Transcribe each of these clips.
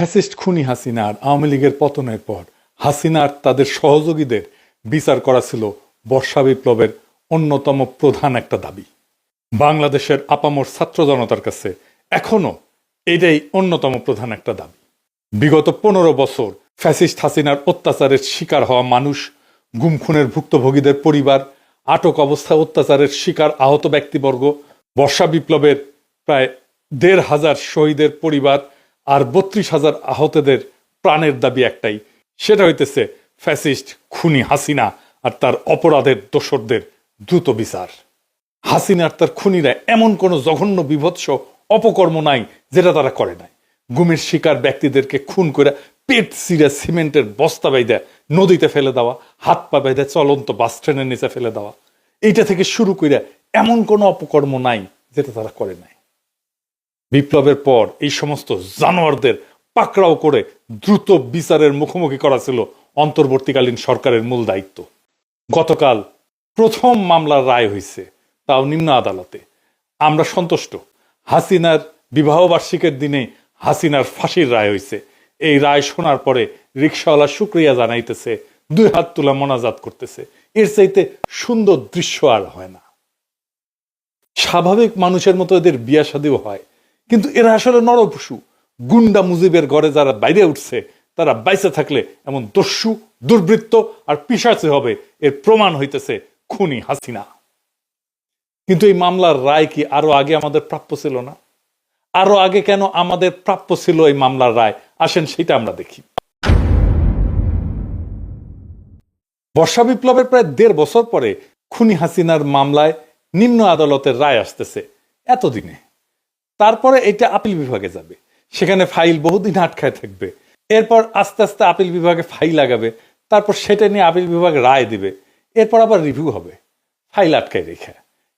Fascist খুনি হাসিনা আর আওয়ামী লীগের পতনের পর হাসিনার তাদের সহযোগীদের বিচার করা ছিল বর্ষা বিপ্লবের অন্যতম প্রধান একটা দাবি। বাংলাদেশের আপামর ছাত্র জনতার কাছে এখনও এটাই অন্যতম প্রধান একটা দাবি। বিগত পনেরো বছর ফ্যাসিস্ট হাসিনার অত্যাচারের শিকার হওয়া মানুষ গুম খুনের ভুক্তভোগীদের পরিবার, আটক অবস্থায় অত্যাচারের শিকার আহত ব্যক্তিবর্গ, বর্ষা বিপ্লবের প্রায় দেড় হাজার শহীদের পরিবার আর বত্রিশ হাজার আহতদের প্রাণের দাবি একটাই, সেটা হইতেছে ফ্যাসিস্ট খুনি হাসিনা আর তার অপরাধের দোসরদের দ্রুত বিচার। হাসিনা আর তার খুনিরা এমন কোনো জঘন্য বিভৎস অপকর্ম নাই যেটা তারা করে নাই। গুমের শিকার ব্যক্তিদেরকে খুন করে পেট সিরে সিমেন্টের বস্তা বাইদে নদীতে ফেলে দেওয়া, হাত পা বেঁধে চলন্ত বাস ট্রেনের নিচে ফেলে দেওয়া, এইটা থেকে শুরু করে এমন কোনো অপকর্ম নাই যেটা তারা করে নাই। বিপ্লবের পর এই সমস্ত জানোয়ারদের পাকড়াও করে দ্রুত বিচারের মুখোমুখি করা ছিল অন্তর্বর্তীকালীন সরকারের মূল দায়িত্ব। গতকাল প্রথম মামলার রায় হয়েছে তাও নিম্ন আদালতে। আমরা সন্তুষ্ট, হাসিনার বিবাহ বার্ষিকের দিনে হাসিনার ফাঁসির রায় হয়েছে এই রায় শোনার পরে রিক্সাওয়ালা শুক্রিয়া জানাইতেছে, দুই হাত তুলা মোনাজাত করতেছে। এর চাইতে সুন্দর দৃশ্য আর হয় না। স্বাভাবিক মানুষের মতো এদের বিয়া শাদিও হয়। কিন্তু এরা আসলে নরপশু। গুন্ডা মুজিবের ঘরে যারা বাইরে উঠছে, তারা বাইসে থাকলে এমন দস্যু, দুর্বৃত্ত আর পিসাচে হবে, এর প্রমাণ হইতেছে খুনি হাসিনা। কিন্তু এই মামলার রায় কি আরও আগে আমাদের প্রাপ্য ছিল না? আরও আগে কেন আমাদের প্রাপ্য ছিল এই মামলার রায়? আসেন সেটা আমরা দেখি। বর্ষা বিপ্লবের প্রায় দেড় বছর পরে খুনি হাসিনার মামলায় নিম্ন আদালতের রায় আসতেছে। এতদিনে তারপরে এটা আপিল বিভাগে যাবে। সেখানে ফাইল বহুদিন আটকায় থাকবে। এরপর আস্তে আস্তে আপিল বিভাগে ফাইল লাগাবে। তারপর সেটা নিয়ে আপিল বিভাগ রায় দিবে। এরপর আবার রিভিউ হবে। ফাইল আটকায় রেখে।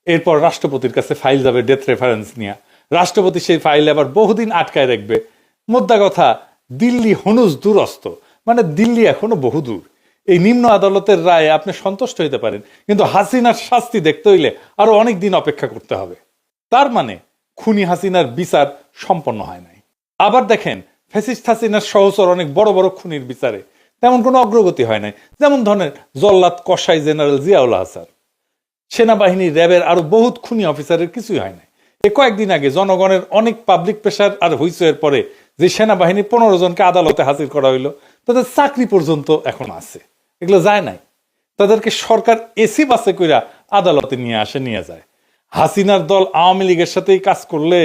এরপর রাষ্ট্রপতির কাছে ফাইল যাবে ডেথ রেফারেন্স নিয়ে। রাষ্ট্রপতি সেই ফাইল আবার বহুদিন আটকায় রাখবে। মোদ্দা কথা, দিল্লি হনুজ দূরস্থ মানে দিল্লি এখনও বহু দূর এই নিম্ন আদালতের রায়ে আপনি সন্তুষ্ট হইতে পারেন। কিন্তু হাসিনার শাস্তি দেখতে হইলে আরও অনেক দিন অপেক্ষা করতে হবে। তার মানে খুনি হাসিনার বিচার সম্পন্ন হয় নাই। আবার দেখেন ফেসিস্ট হাসিনার সহচর অনেক বড় বড় খুনির বিচারে তেমন কোনো অগ্রগতি হয় নাই। যেমন ধরনের জল্লাদ কসাই জেনারেল জিয়াউল হাসান। সেনাবাহিনী র্যাবের আরও বহুত খুনি অফিসারের কিছুই হয় নাই। এ কয়েকদিন আগে জনগণের অনেক পাবলিক প্রেশার আর হুইসের পরে যে সেনাবাহিনী পনেরো জনকে আদালতে হাজির করা হইল, তাদের চাকরি পর্যন্ত এখন আছে। এগুলো যায় নাই। তাদেরকে সরকার এসি বাসে কইরা আদালতে নিয়ে আসে, নিয়ে যায়। হাসিনার দল আওয়ামী লীগের সাথেই কাজ করলে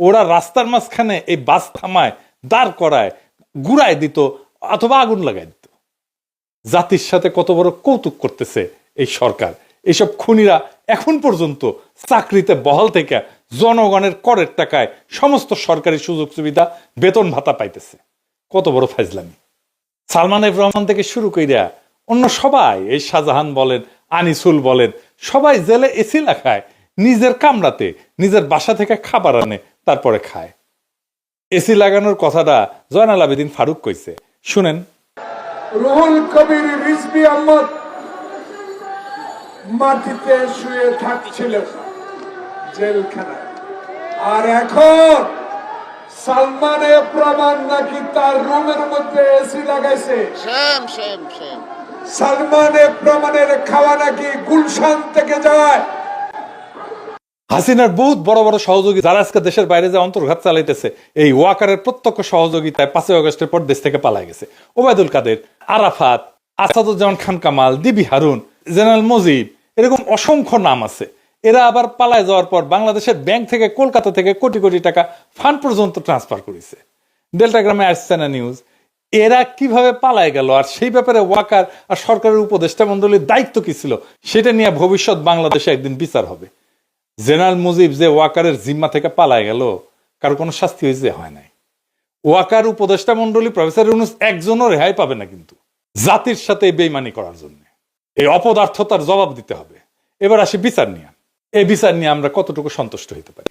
ওরা রাস্তার মাঝখানে এই বাস থামায়, দাঁড় করায় গুড়ায় দিত অথবা আগুন লাগাই দিত। জাতির সাথে কত বড় কৌতুক করতেছে এই সরকার। এইসব খুনিরা এখন পর্যন্ত চাকরিতে বহাল থেকে জনগণের করের টাকায় সমস্ত সরকারি সুযোগ সুবিধা বেতন ভাতা পাইতেছে। কত বড় ফাইজলামি। সালমান এফ রহমান থেকে শুরু কইরা অন্য সবাই, এই শাহজাহান বলেন, আনিসুল বলেন, সবাই জেলে এসি লাখায় নিজের কামরাতে নিজের বাসা থেকে খাবার আনে তারপরে খায়। এসি লাগানোর কথাটা জয়নাল আবেদিন ফারুক কইছে। শুনেন। রুহুল কবির রিজবি আহমদ মাটিতে শুয়ে থাকছিল জেলখানায়। আর এখন সালমানে প্রমাণ নাকি তার রুমের মধ্যে এসি লাগাইছে. সালমানে প্রমাণের খাওয়া নাকি গুলশান থেকে যায়? হাসিনার বহুত বড় বড় সহযোগী যারা আজকে দেশের বাইরে যে অন্তর্ঘাত চালাইতেছে, এই ওয়াকারের প্রত্যক্ষ সহযোগিতায় পাঁচই আগস্টের পর দেশ থেকে পালাই গেছে। ওবায়দুল কাদের, আরাফাত, আসাদুজ্জামান খান কামাল দিবি হারুন, জেনারেল মজিব এরকম অসংখ্য নাম আছে। এরা আবার পালায় যাওয়ার পর বাংলাদেশের ব্যাংক থেকে, কলকাতা থেকে কোটি কোটি টাকা ফান্ড পর্যন্ত ট্রান্সফার করেছে। ডেল্টাগ্রামে আসছে না নিউজ। এরা কীভাবে পালায় গেল আর সেই ব্যাপারে ওয়াকার আর সরকারের উপদেষ্টা মন্ডলীর দায়িত্ব কি ছিল, সেটা নিয়ে ভবিষ্যৎ বাংলাদেশে একদিন বিচার হবে। জেনারেল মুজিব যে ওয়াকারের জিম্মা থেকে পালায় গেল, কারও কোনো শাস্তি হয়েছে হয় নাই। ওয়াকার উপদেষ্টা মন্ডলী প্রফেসর ইউনুস একজনও রেহাই পাবে না কিন্তু, জাতির সাথে বেইমানি করার জন্য। এই অপদার্থতার জবাব দিতে হবে। এবার আসি বিচার নিয়ে। এই বিচার নিয়ে আমরা কতটুকু সন্তুষ্ট হতে পারি?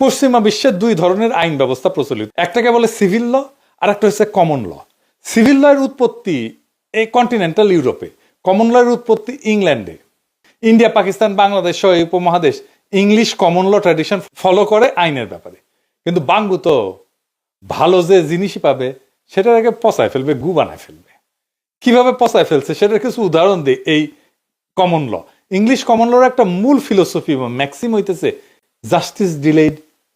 পশ্চিমা বিশ্বের দুই ধরনের আইন ব্যবস্থা প্রচলিত। একটাকে বলে সিভিল ল আর একটা হচ্ছে কমন ল। সিভিল ল এর উৎপত্তি এই কন্টিনেন্টাল ইউরোপে। কমন ল এর উৎপত্তি ইংল্যান্ডে। ইন্ডিয়া, পাকিস্তান, বাংলাদেশ সহ এই উপমহাদেশ English common law tradition follow করে আইনের ব্যাপারে। কিন্তু বাঙ্গু তো ভালো যে জিনিসই পাবে, সেটার আগে পচায় ফেলবে, গু বানায় ফেলবে। কীভাবে পচায় ফেলছে, সেটার কিছু উদাহরণ দিই এই কমন ল ইংলিশ কমন লর একটা মূল ফিলোসফি বা ম্যাক্সিম হইতেছে জাস্টিস ডিলেড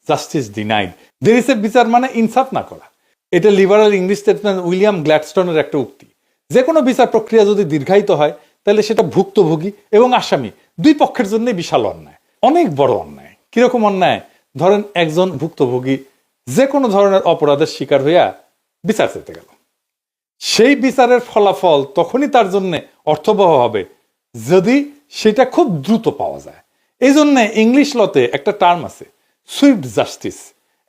জাস্টিস ডিনাইড দেরিসে বিচার মানে ইনসাফ না করা। এটা লিবারাল ইংলিশ স্টেটসম্যান উইলিয়াম গ্ল্যাডস্টোনের একটা উক্তি। যে কোনো বিচার প্রক্রিয়া যদি দীর্ঘায়িত হয়, তাহলে সেটা ভুক্তভোগী এবং আসামি দুই পক্ষের জন্য বিশাল অন্যায়, অনেক বড় অন্যায়। কীরকম অন্যায়? ধরেন একজন ভুক্তভোগী যে কোনো ধরনের অপরাধের শিকার হইয়া বিচার চেতে গেল। সেই বিচারের ফলাফল তখনই তার জন্য অর্থবহ হবে যদি সেটা খুব দ্রুত পাওয়া যায়। এই জন্য ইংলিশ লতে একটা টার্ম আছে, সুইফট জাস্টিস।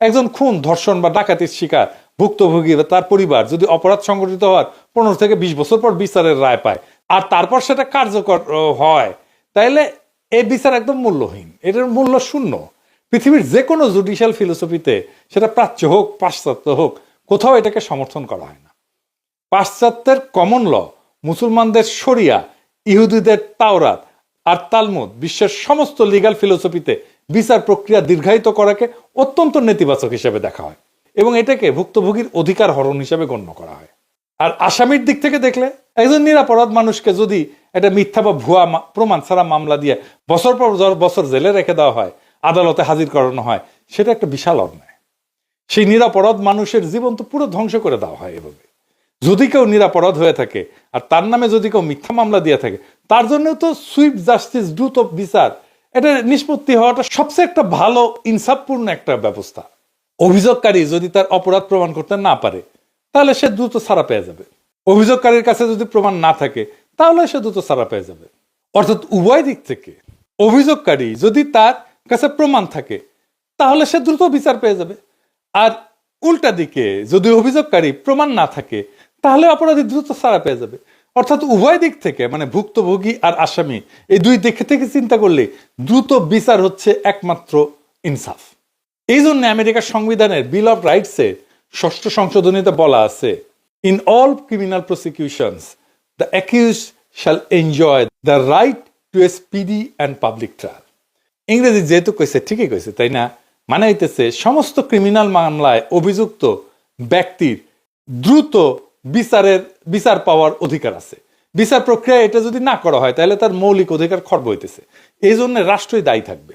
একজন খুন, ধর্ষণ বা ডাকাতির শিকার ভুক্তভোগী বা তার পরিবার যদি অপরাধ সংঘটিত হওয়ার পনেরো থেকে বিশ বছর পর বিচারের রায় পায়, আর তারপর সেটা কার্যকর হয়, তাইলে এই বিচার একদম মূল্যহীন। এটার মূল্য শূন্য। পৃথিবীর যে কোনো জুডিশিয়াল ফিলোসফিতে সেটা প্রাচ্য হোক, পাশ্চাত্য হোক, কোথাও এটাকে সমর্থন করা হয় না। পাশ্চাত্যের কমন ল মুসলমানদের শরিয়া, ইহুদিদের তাওরাত আর তালমুদ বিশ্বের সমস্ত লিগাল ফিলোসফিতে বিচার প্রক্রিয়া দীর্ঘায়িত করাকে অত্যন্ত নেতিবাচক হিসেবে দেখা হয়। এবং এটাকে ভুক্তভোগীর অধিকার হরণ হিসেবে গণ্য করা হয়। আর আসামির দিক থেকে দেখলে, একজন নিরাপরাধ মানুষকে যদি একটা মিথ্যা বা ভুয়া প্রমাণ ছাড়া মামলা দিয়ে বছর পর বছর জেলে রেখে দেওয়া হয়, আদালতে হাজির করানো হয়, সেটা একটা বিশাল অন্যায়। সেই নিরাপরাধ মানুষের জীবন তো পুরো ধ্বংস করে দেওয়া হয় এভাবে। যদি কেউ নিরাপরাধ হয়ে থাকে, আর তার নামে যদি কেউ মিথ্যা মামলা দিয়ে থাকে, তার জন্য তো সুইফট জাস্টিস, দ্রুত বিচার, এটা নিষ্পত্তি হওয়াটা সবচেয়ে একটা ভালো, ইনসাফপূর্ণ একটা ব্যবস্থা। অভিযোগকারী যদি তার অপরাধ প্রমাণ করতে না পারে, তাহলে সে দ্রুত ছাড়া পেয়ে যাবে। অভিযোগকারীর কাছে যদি প্রমাণ না থাকে, তাহলে সে দ্রুত ছাড়া পেয়ে যাবে। অর্থাৎ উভয় দিক থেকে অভিযোগকারী যদি তার কাছে প্রমাণ থাকে, তাহলে সে দ্রুত বিচার পেয়ে যাবে। আর উল্টা দিকে যদি অভিযোগকারী প্রমাণ না থাকে, তাহলে অপরাধী দ্রুত ছাড়া পেয়ে যাবে। অর্থাৎ উভয় দিক থেকে মানে ভুক্তভোগী আর আসামি, এই দুই দিক থেকে চিন্তা করলে দ্রুত বিচার হচ্ছে একমাত্র ইনসাফ। এই জন্য আমেরিকার সংবিধানের বিল অফ রাইটসে ষষ্ঠ সংশোধনীতে বলা আছে in all criminal prosecutions the accused shall enjoy the right to a speedy and public trial ইংরেজি যেহেতু কইছে, ঠিকই কইছে, তাই না? মানে হইতেছে সমস্ত ক্রিমিনাল মামলায় অভিযুক্ত ব্যক্তির দ্রুত বিচারের, বিচার পাওয়ার অধিকার আছে। বিচার প্রক্রিয়া এটা যদি না করা হয়, তাহলে তার মৌলিক অধিকার খর্ব হইতেছে। এই জন্য রাষ্ট্রই দায়ী থাকবে।